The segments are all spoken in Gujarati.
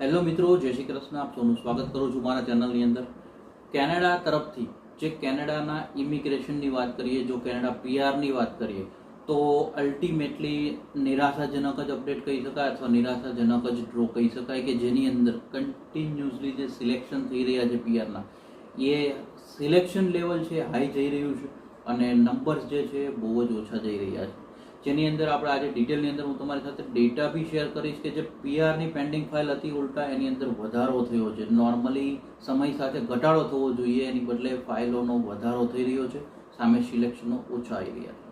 હેલો મિત્રો, જય શ્રી કૃષ્ણ. આપ સૌનું સ્વાગત કરું છું મારા ચેનલની અંદર. કેનેડા તરફથી, જે કેનેડાના ઇમિગ્રેશનની વાત કરીએ, જો કેનેડા પીઆરની વાત કરીએ, તો અલ્ટિમેટલી નિરાશાજનક જ અપડેટ કહી શકાય અથવા નિરાશાજનક જ ડ્રો કહી શકાય કે જેની અંદર કન્ટિન્યુઅસલી જે સિલેક્શન થઈ રહ્યા છે પીઆરના, એ સિલેક્શન લેવલ છે હાઈ જઈ રહ્યું છે અને નંબર્સ જે છે બહુ જ ઓછા જઈ રહ્યા છે. જેની અંદર આપણે આજે ડિટેલની અંદર હું તમારી સાથે ડેટા બી શેર કરીશ કે જે પીઆરની પેન્ડિંગ ફાઇલ હતી ઉલટા એની અંદર વધારો થયો છે. નોર્મલી સમય સાથે ઘટાડો થવો જોઈએ, એની બદલે ફાઇલોનો વધારો થઈ રહ્યો છે. સામે સિલેક્શનો ઓછા આવી રહ્યા છે.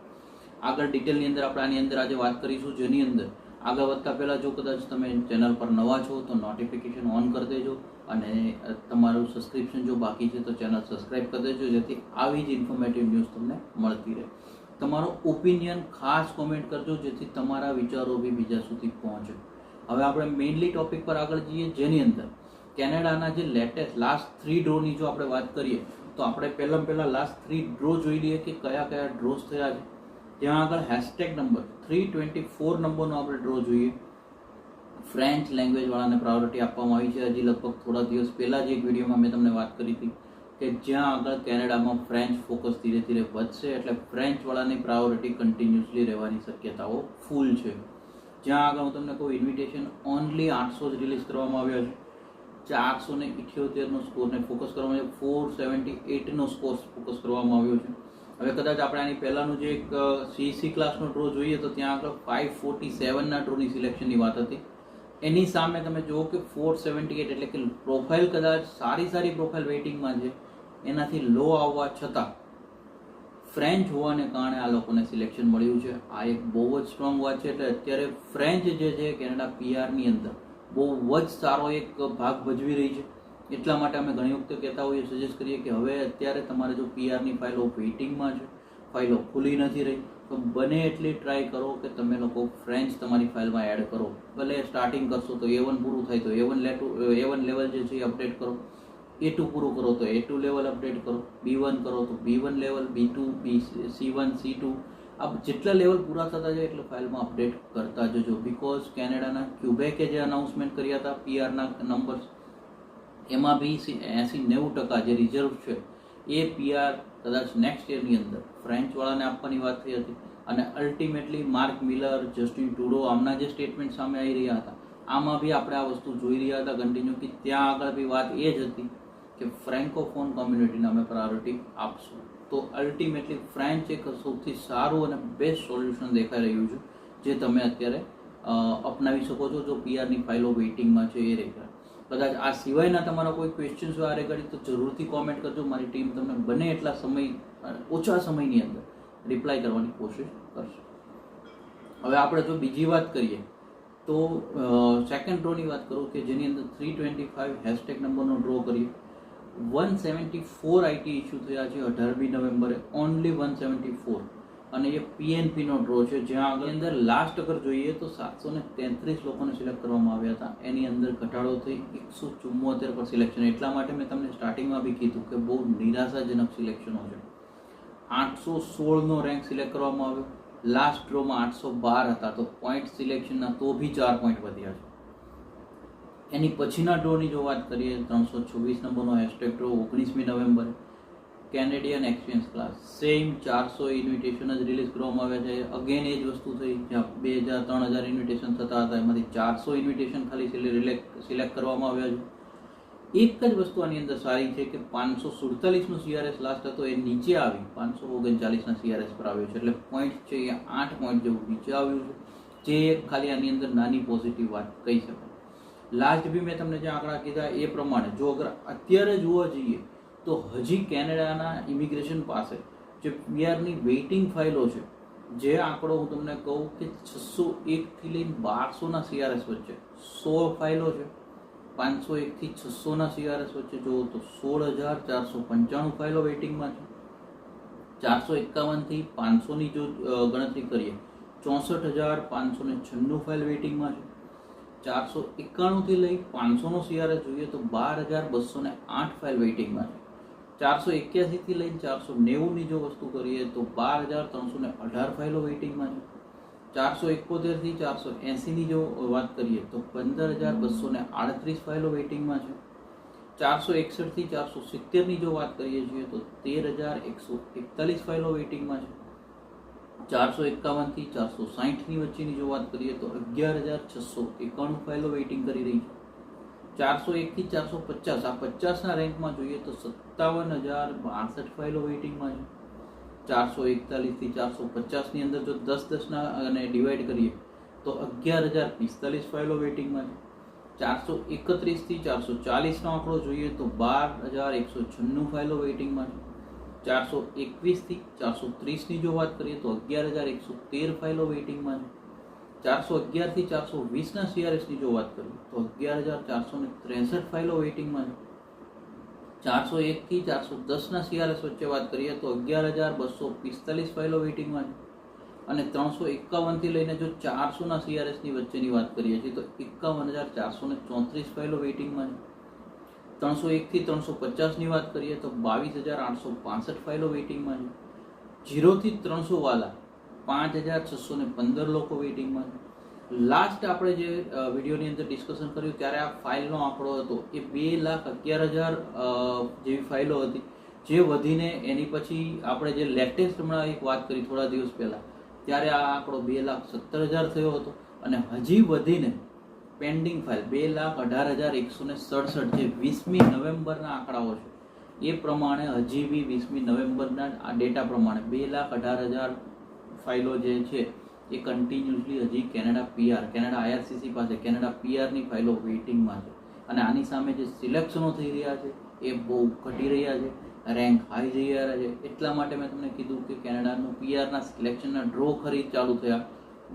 આગળ ડિટેલની અંદર આપણે આની અંદર આજે વાત કરીશું, જેની અંદર આગળ વધતા પહેલાં જો કદાચ તમે ચેનલ પર નવા છો, તો નોટિફિકેશન ઓન કરી દેજો અને તમારું સબસ્ક્રિપ્શન જો બાકી છે, તો ચેનલ સબસ્ક્રાઇબ કરી દેજો, જેથી આવી જ ઇન્ફોર્મેટિવ ન્યૂઝ તમને મળતી રહે. તમારો ઓપિનિયન ખાસ કોમેન્ટ કરજો, જેથી તમારા વિચારો બી બીજા સુધી પહોંચે. હવે આપણે મેઇનલી ટોપિક પર આગળ જઈએ, જેની અંદર કેનેડાના જે લેટેસ્ટ લાસ્ટ થ્રી ડ્રોની જો આપણે વાત કરીએ, તો આપણે પહેલાં પહેલાં લાસ્ટ થ્રી ડ્રો જોઈ લઈએ કે કયા કયા ડ્રોઝ થયા છે. ત્યાં આગળ hashtag number three twenty four નંબરનો આપણે ડ્રો જોઈએ. ફ્રેન્ચ લેંગ્વેજવાળાને પ્રાયોરિટી આપવામાં આવી છે. હજી લગભગ થોડા દિવસ પહેલાં જ એક વિડીયોમાં મેં તમને વાત કરી હતી. કે જ્યાં આગળ કેનેડામાં ફ્રેન્ચ ફોકસ ધીરે ધીરે વધશે એટલે ફ્રેન્ચવાળાની પ્રાયોરિટી કન્ટિન્યુઅસલી રહેવાની શક્યતાઓ ફૂલ છે. જ્યાં આગળ હું તમને કહું ઇન્વિટેશન ઓનલી આઠસો જ રિલીઝ કરવામાં આવ્યા છે. ચારસો ને ઇઠ્યોતેરનો સ્કોરને ફોકસ કરવામાં આવ્યો ફોર સેવન્ટી એટનો સ્કોર ફોકસ કરવામાં આવ્યો છે. હવે કદાચ આપણે આની પહેલાંનું જે એક સીસી ક્લાસનો ડ્રો જોઈએ તો ત્યાં આગળ ફાઇવ ફોર્ટી સેવનના ડ્રોની સિલેક્શનની વાત હતી. એની સામે તમે જુઓ કે ફોર સેવન્ટી એટ એટલે કે પ્રોફાઇલ કદાચ સારી સારી પ્રોફાઇલ વેઇટિંગમાં છે. એનાથી લો આવવા છતાં ફ્રેન્ચ હોવાને કારણે આ લોકોને સિલેક્શન મળ્યું છે. આ એક બહુ જ સ્ટ્રોંગ વાત છે. એટલે અત્યારે ફ્રેન્ચ જે છે કેનેડા પીઆરની અંદર બહુ જ સારો એક ભાગ ભજવી રહી છે. એટલા માટે અમે ઘણી વખતે કહેતા હોઈએ સજેસ્ટ કરીએ કે હવે અત્યારે તમારે જો પીઆરની ફાઇલો વેઇટિંગમાં છે ફાઇલો ખુલી નથી રહી, તો બને એટલી ટ્રાય કરો કે તમે લોકો ફ્રેન્ચ તમારી ફાઇલમાં એડ કરો. ભલે સ્ટાર્ટિંગ કરશો તો એ વન પૂરું થાય તો એ વન લેટુ એ વન લેવલ જે છે એ અપડેટ કરો. એ ટુ પૂરું કરો તો એ ટુ લેવલ અપડેટ કરો બી વન કરો તો B one level B two B C one C two આ જેટલા લેવલ પૂરા થતા જાય એટલે ફાઇલમાં અપડેટ કરતા જજો. બિકોઝ કેનેડાના ક્યુબેકે જે અનાઉન્સમેન્ટ કર્યા હતા પીઆરના નંબર્સ એમાં બી એંસી નેવું ટકા જે રિઝર્વ છે, એ પીઆર કદાચ નેક્સ્ટ યરની અંદર ફ્રેન્ચવાળાને આપવાની વાત થઈ હતી. અને અલ્ટિમેટલી માર્ક મિલર જસ્ટિન ટુડો આમના જે સ્ટેટમેન્ટ સામે આવી રહ્યા હતા, આમાં બી આપણે આ વસ્તુ જોઈ રહ્યા હતા કન્ટિન્યુ કે ત્યાં આગળ બી વાત એ જ હતી કે ફ્રેન્કોફોન કોમ્યુનિટીને અમે પ્રાયોરિટી આપશું. તો અલ્ટિમેટલી ફ્રેન્ચ એક સૌથી સારું અને બેસ્ટ સોલ્યુશન દેખાઈ રહ્યું છે, જે તમે અત્યારે અપનાવી શકો છો, જો પીઆરની ફાઇલો વેઇટિંગમાં છે એ રેખા. કદાચ આ સિવાયના તમારા કોઈ ક્વેશ્ચન્સ હોય આ રેગાડી તો જરૂરથી કોમેન્ટ કરજો. મારી ટીમ તમને બને એટલા સમય, ઓછા સમયની અંદર રિપ્લાય કરવાની કોશિશ કરશે. હવે આપણે જો બીજી વાત કરીએ, તો સેકન્ડ ડ્રોની વાત કરું કે જેની અંદર થ્રી ટ્વેન્ટી ફાઇવ હેશટેગ નંબરનો ડ્રો કરીએ. One seventy four IT issue થયા છે અઢારમી નવેમ્બરે. ઓનલી વન સેવન્ટી ફોર અને એ પીએનપીનો ડ્રો છે. જ્યાં આગળ અંદર લાસ્ટ અગર જોઈએ તો સાતસો ને તેત્રીસ લોકોને સિલેક્ટ કરવામાં આવ્યા હતા. એની અંદર ઘટાડો થઈ એકસો ચુમ્મોતેર પર સિલેક્શન એટલા માટે મેં તમને સ્ટાર્ટિંગમાં બી કીધું કે બહુ નિરાશાજનક સિલેક્શનો છે. આઠસો સોળનો રેન્ક સિલેક્ટ કરવામાં આવ્યો. લાસ્ટ ડ્રોમાં આઠસો બાર હતા. તો પોઈન્ટ સિલેક્શનના તો બી ચાર પોઈન્ટ વધ્યા છે. એની પછીના ડ્રોની જો વાત કરીએ, ત્રણસો છવ્વીસ નંબરનો હેશટેગ ડ્રો ઓગણીસમી November Canadian experience class same ચારસો ઇન્વિટેશન જ રિલીઝ કરવામાં આવ્યા છે. અગેન એ જ વસ્તુ થઈ. જ્યાં બે હજાર ત્રણ હજાર ઇન્વિટેશન થતા હતા. એમાંથી ચારસો ઇન્વિટેશન ખાલી સિલેક્ટ કરવામાં આવ્યા છે. એક જ વસ્તુ આની અંદર સારી છે કે પાંચસો સુડતાલીસનો સીઆરએસ લાસ્ટ હતો, એ નીચે આવી. પાંચસો ઓગણચાલીસના સીઆરએસ પર આવ્યો છે. એટલે પોઈન્ટ છે એ આઠ પોઈન્ટ જેવું નીચે આવ્યું છે. જે ખાલી આની અંદર નાની પોઝિટિવ વાત કહી શકાય. લાસ્ટ બી મેં તમને જે આંકડા કીધા એ પ્રમાણે જો અગર અત્યારે જોવા જઈએ તો હજી કેનેડાના ઇમિગ્રેશન પાસે જે પીઆરની વેઇટિંગ ફાઇલો છે, જે આંકડો હું તમને કહું કે છસો એકથી લઈને બારસોના સીઆરએસ વચ્ચે સો ફાઇલો છે. પાંચસો એકથી છસોના સીઆરએસ વચ્ચે જુઓ તો સોળ હજાર ચારસો પંચાણું ફાઇલો વેઇટિંગમાં છે. ચારસો એકાવનથી પાંચસોની જો ગણતરી કરીએ, ચોસઠ હજાર પાંચસો ને છન્નું ફાઇલ વેઇટિંગમાં છે. ચારસો એકાણુંથી લઈ પાંચસોનો સીઆરએસ જોઈએ તો બાર હજાર બસો ને આઠ ફાઇલ વેઇટિંગમાં છે. ચારસો એક્યાસીથી લઈને ચારસો નેવુંની જો વસ્તુ કરીએ તો બાર હજાર ત્રણસો ને અઢાર ફાઇલો વેઇટિંગમાં છે. ચારસો એકોતેરથી ચારસો એંસીની જો વાત કરીએ તો પંદર હજાર બસો ને આડત્રીસ ફાઇલો વેઇટિંગમાં છે. ચારસો એકસઠથી ચારસો સિત્તેરની જો વાત કરીએ છીએ તો તેર હજાર એકસો એકતાલીસ ફાઇલો વેઇટિંગમાં છે. ચારસો એકાવનથી ચારસો સાહીઠની વચ્ચેની જો વાત કરીએ તો અગિયાર હજાર છસો એકાણું ફાઇલો વેઇટિંગ કરી રહી છે. ચારસો એકથી ચારસો પચાસ, આ પચાસના રેન્કમાં જોઈએ તો સત્તાવન હજાર બાસઠ ફાઇલો વેઇટિંગમાં છે. ચારસો એકતાલીસથી ચારસો પચાસની અંદર જો દસ દસના અને ડિવાઈડ કરીએ તો અગિયાર હજાર પિસ્તાલીસ ફાઇલો વેઇટિંગમાં છે. ચારસો એકત્રીસથી ચારસો ચાલીસનો આંકડો જોઈએ તો બાર હજાર એકસો છન્નું ફાઇલો વેઇટિંગમાં છે. ચારસો એકવીસથી ચારસો ત્રીસની જો વાત કરીએ તો અગિયાર હજાર એકસો તેર ફાઇલો વેઇટિંગમાં છે. ચારસો અગિયારથી ચારસો વીસના સીઆરએસની જો વાત કરીએ તો અગિયાર હજાર ચારસો ને ત્રેસઠ ફાઇલો વેઇટિંગમાં છે. ચારસો એકથી ચારસો દસના સીઆરએસ વચ્ચે વાત કરીએ તો અગિયાર હજાર બસો પિસ્તાલીસ ફાઇલો વેઇટિંગમાં છે. અને ત્રણસો એકાવનથી લઈને જો ચારસોના સીઆરએસની વચ્ચેની વાત કરીએ છીએ તો એકાવન હજાર ચારસો ને ચોત્રીસ ફાઇલો વેઇટિંગમાં છે. ત્રણસો એકથી ત્રણસો પચાસની વાત કરીએ તો બાવીસ હજાર આઠસો પાસઠ ફાઇલો વેઇટિંગમાં છે. જીરોથી ત્રણસો વાલા પાંચ હજાર છસો ને પંદર લોકો વેઇટિંગમાં છે. લાસ્ટ આપણે જે વિડીયોની અંદર ડિસ્કશન કર્યું ત્યારે આ ફાઇલનો આંકડો હતો એ બે લાખ અગિયાર હજાર જેવી ફાઇલો હતી. જે વધીને એની પછી આપણે જે લેટેસ્ટ હમણાં એક વાત કરી થોડા દિવસ પહેલાં, ત્યારે આ આંકડો બે લાખ સત્તર હજાર થયો હતો અને હજી વધીને પેન્ડિંગ ફાઇલ બે લાખ અઢાર હજાર એકસો ને સડસઠ જે વીસમી નવેમ્બરના આંકડાઓ છે, એ પ્રમાણે હજી બી વીસમી નવેમ્બરના આ ડેટા પ્રમાણે બે લાખ અઢાર હજાર ફાઇલો જે છે, એ કન્ટિન્યુઅસલી હજી કેનેડા પીઆર કેનેડા આઈઆરસીસી પાસે, કેનેડા પીઆરની ફાઇલો વેઇટિંગમાં છે. અને આની સામે જે સિલેક્શનો થઈ રહ્યા છે, એ બહુ ઘટી રહ્યા છે, રેન્ક હાઈ જઈ રહ્યા છે. એટલા માટે મેં તમને કીધું કે કેનેડાનું પીઆરના સિલેક્શનના ડ્રો ખરી ચાલુ થયા.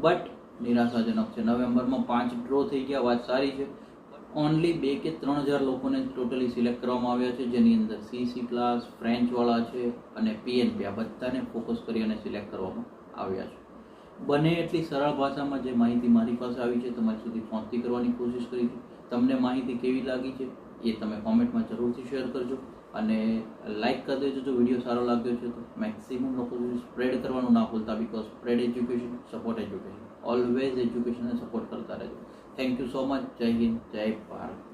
બટ નિરાશાજનક છે. નવેમ્બરમાં પાંચ ડ્રો થઈ ગયા. વાત સારી છે. ઓનલી બે કે ત્રણ હજાર લોકોને ટોટલી સિલેક્ટ કરવામાં આવ્યા છે. જેની અંદર સીસી ક્લાસ ફ્રેન્ચવાળા છે અને પીએનપી આ બધાને ફોકસ કરી અને સિલેક્ટ કરવામાં આવ્યા છે. બને એટલી સરળ ભાષામાં જે માહિતી મારી પાસે આવી છે, તમારી સુધી પહોંચતી કરવાની કોશિશ કરી છે. તમને માહિતી કેવી લાગી છે, એ તમે કોમેન્ટમાં જરૂરથી શેર કરજો અને લાઇક કરી દેજો. જો વીડિયો સારો લાગ્યો છે તો મેક્સિમમ લોકો સુધી સ્પ્રેડ કરવાનું ના ભૂલતા because spread education support education always એજ્યુકેશનને support કરતા રહેજો થેન્ક યુ સો મચ જય હિન્દ જય ભારત